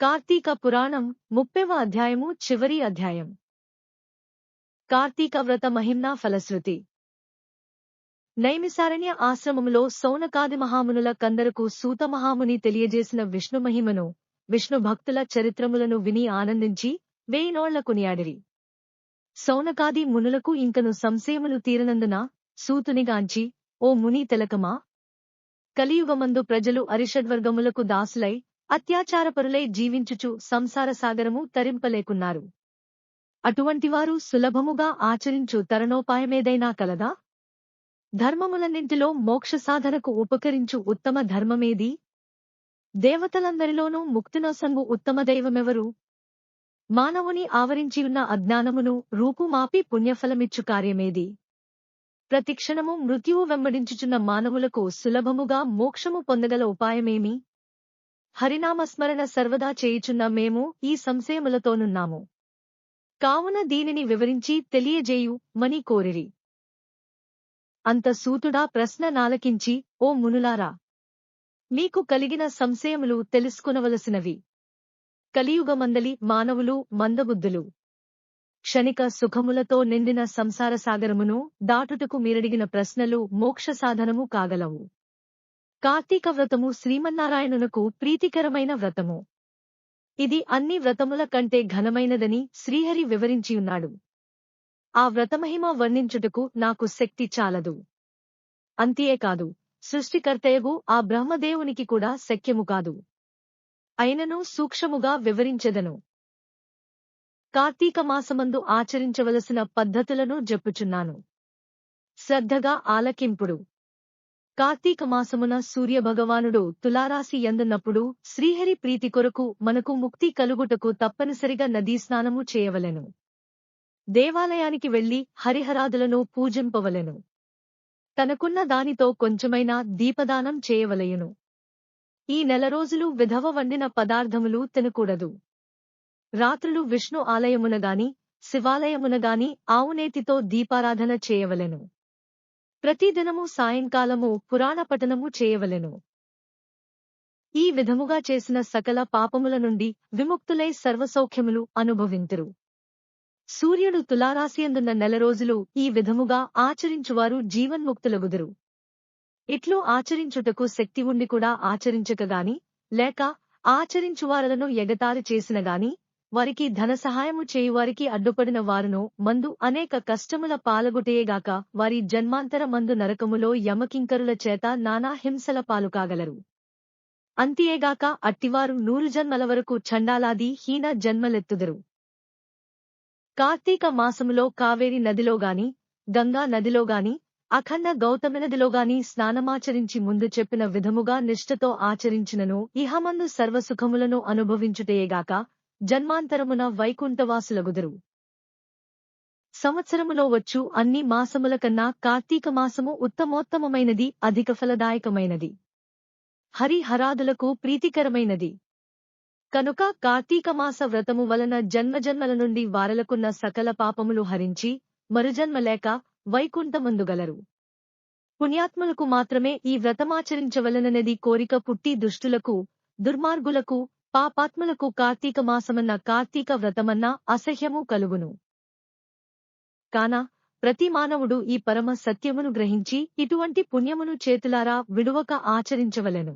కార్తీక పురాణం ముప్పెవ అధ్యాయము చివరి అధ్యాయం. కార్తీక వ్రత మహిమ్నా ఫలశ్రుతి. నైమిసారణ్య ఆశ్రమములో సౌనకాది మహామునుల కందరకు సూత మహాముని తెలియజేసిన విష్ణు మహిమను విష్ణు భక్తుల చరిత్రములను విని ఆనందించి వేయినోళ్ళ కొనియాడిరి. సౌనకాది మునులకు ఇంకను సంశయములు తీరనందున సూతునిగాంచి ఓ ముని తెలకమా? కలియుగమందు ప్రజలు అరిషడ్వర్గములకు దాసులై అత్యాచారపరులై జీవించుచు సంసార సాగరము తరింపలేకున్నారు. అటువంటివారు సులభముగా ఆచరించు తరణోపాయమేదైనా కలదా? ధర్మములన్నింటిలో మోక్ష సాధనకు ఉపకరించు ఉత్తమ ధర్మమేది? దేవతలందరిలోనూ ముక్తినోసంగు ఉత్తమ దైవమెవరు? మానవుని ఆవరించియున్న అజ్ఞానమును రూపుమాపి పుణ్యఫలమిచ్చు కార్యమేది? ప్రతిక్షణము మృత్యువు వెంబడించుచున్న మానవులకు సులభముగా మోక్షము పొందగల ఉపాయమేమి? హరినామస్మరణ సర్వదా చేయుచున్న మేము ఈ సంశయములతోనున్నాము. కావున దీనిని వివరించి తెలియజేయు మని కోరిరి. అంత సూతుడా ప్రశ్న నాలకించి ఓ మునులారా! మీకు కలిగిన సంశయములు తెలుసుకునవలసినవి. కలియుగమందలి మానవులు మందబుద్ధులు. క్షణిక సుఖములతో నిండిన సంసార సాగరమును దాటుటకు మీరడిగిన ప్రశ్నలు మోక్ష సాధనము కాగలవు. కార్తీక వ్రతము శ్రీమన్నారాయణునకు ప్రీతికరమైన వ్రతము. ఇది అన్ని వ్రతముల కంటే ఘనమైనదని శ్రీహరి వివరించియున్నాడు ఆ వ్రతమహిమ వర్ణించుటకు నాకు శక్తి చాలదు. అంతియే కాదు సృష్టికర్తయగు ఆ బ్రహ్మదేవునికి కూడా శక్యము కాదు. అయినను సూక్ష్మముగా వివరించెదను. కార్తీక మాసమందు ఆచరించవలసిన పద్ధతులను చెప్పుచున్నాను శ్రద్ధగా ఆలకింపుడు. కార్తీక మాసమున సూర్యభగవానుడు తులారాశి ఎందున్నప్పుడు శ్రీహరి ప్రీతి కొరకు మనకు ముక్తి కలుగుటకు తప్పనిసరిగా నదీ స్నానము చేయవలెను. దేవాలయానికి వెళ్ళి హరిహరాదులను పూజింపవలెను. తనకున్న దానితో కొంచెమైనా దీపదానం చేయవలయును ఈ నెల రోజులు విధవ వండిన పదార్థములు తినకూడదు. రాత్రులు విష్ణు ఆలయమునగాని శివాలయమునగాని ఆవునేతితో దీపారాధన చేయవలెను. ప్రతిదినము సాయంకాలము పురాణ పఠనము చేయవలెను. ఈ విధముగా చేసిన సకల పాపముల నుండి విముక్తులై సర్వసౌఖ్యములు అనుభవింతురు. సూర్యుడు తులారాశియందున్న నెల రోజులు ఈ విధముగా ఆచరించువారు జీవన్ముక్తులగుదురు. ఇట్లు ఆచరించుటకు శక్తి ఉండి కూడా ఆచరించకగాని లేక ఆచరించువారలను ఎగతారి చేసినగాని వారికి ధన సహాయము చేయువారికి అడ్డుపడిన వారును మందు అనేక కష్టముల పాలగుటయేగాక వారి జన్మాంతర మందు నరకములో యమకింకరుల చేత నానా హింసల పాలుకాగలరు. అంతియేగాక అట్టివారు నూరు జన్మల వరకు చండాలాది హీన జన్మలెత్తుదరు. కార్తీక మాసములో కావేరి నదిలోగాని గంగా నదిలోగాని అఖండ గౌతమి నదిలోగాని స్నానమాచరించి ముందు చెప్పిన విధముగా నిష్ఠతో ఆచరించినను ఇహమందు సర్వసుఖములను అనుభవించుటయేగాక జన్మాంతరమున వైకుంఠవాసులగుదురు. సంవత్సరములో వచ్చు అన్ని మాసముల కన్నా కార్తీక మాసము ఉత్తమోత్తమమైనది అధిక ఫలదాయకమైనది. హరిహరాదులకు ప్రీతికరమైనది. కనుక కార్తీక మాస వ్రతము వలన జన్మజన్మల నుండి వారలకున్న సకల పాపములు హరించి మరుజన్మ లేక వైకుంఠమందుగలరు. పుణ్యాత్ములకు మాత్రమే ఈ వ్రతమాచరించవలననేది కోరిక పుట్టి దుష్టులకు దుర్మార్గులకు పాపాత్ములకు కార్తీక మాసమన్న కార్తీక వ్రతమన్న అసహ్యము కలుగును. కాన ప్రతి మానవుడు ఈ పరమ సత్యమును గ్రహించి ఇటువంటి పుణ్యమును చేతులారా విడువక ఆచరించవలెను.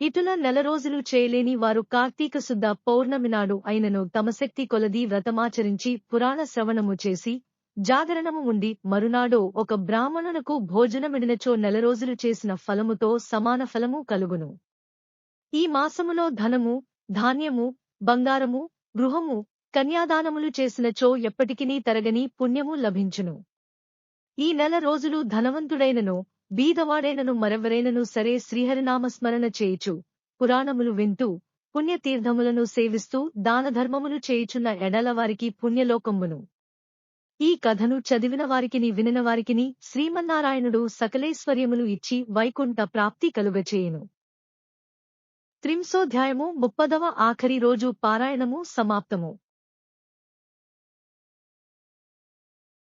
ఇటుల నెల రోజులు చేయలేని వారు కార్తీక శుద్ధ పౌర్ణమి నాడు అయినను తమ శక్తి కొలది వ్రతమాచరించి పురాణ శ్రవణము చేసి జాగరణము ఉండి మరునాడు ఒక బ్రాహ్మణునకు భోజనమిడినచో నెల రోజులు చేసిన ఫలముతో సమాన ఫలము కలుగును. ఈ మాసములో ధనము ధాన్యము బంగారము గృహము కన్యాదానములు చేసినచో ఎప్పటికినీ తరగని పుణ్యము లభించును. ఈ నెల రోజులు ధనవంతుడైనను బీదవాడైనను మరెవరైనను సరే శ్రీహరినామస్మరణ చేయుచు పురాణములు వింటూ పుణ్యతీర్థములను సేవిస్తూ దానధర్మములు చేయుచున్న ఎడలవారికి పుణ్యలోకమ్మును ఈ కథను చదివిన వారికిని వినిన వారికిని శ్రీమన్నారాయణుడు సకలేశ్వర్యములు ఇచ్చి వైకుంఠ ప్రాప్తి కలుగచేయును. త్రింశోధ్యాయము ముప్పదవ ఆఖరి రోజు పారాయణము సమాప్తము.